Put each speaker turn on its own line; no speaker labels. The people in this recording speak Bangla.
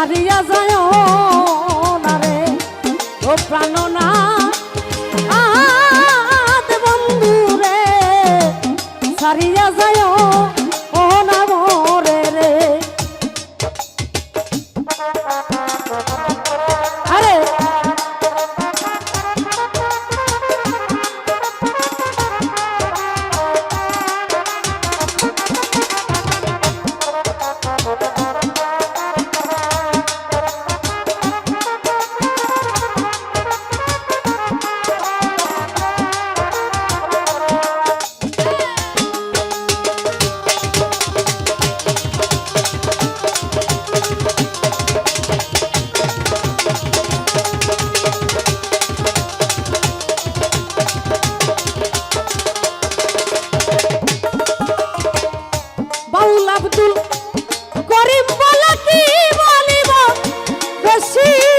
হারিয়া যায় না রে ও প্রাণ না আহাদ বন্ধু রে হারিয়া যায় Sim.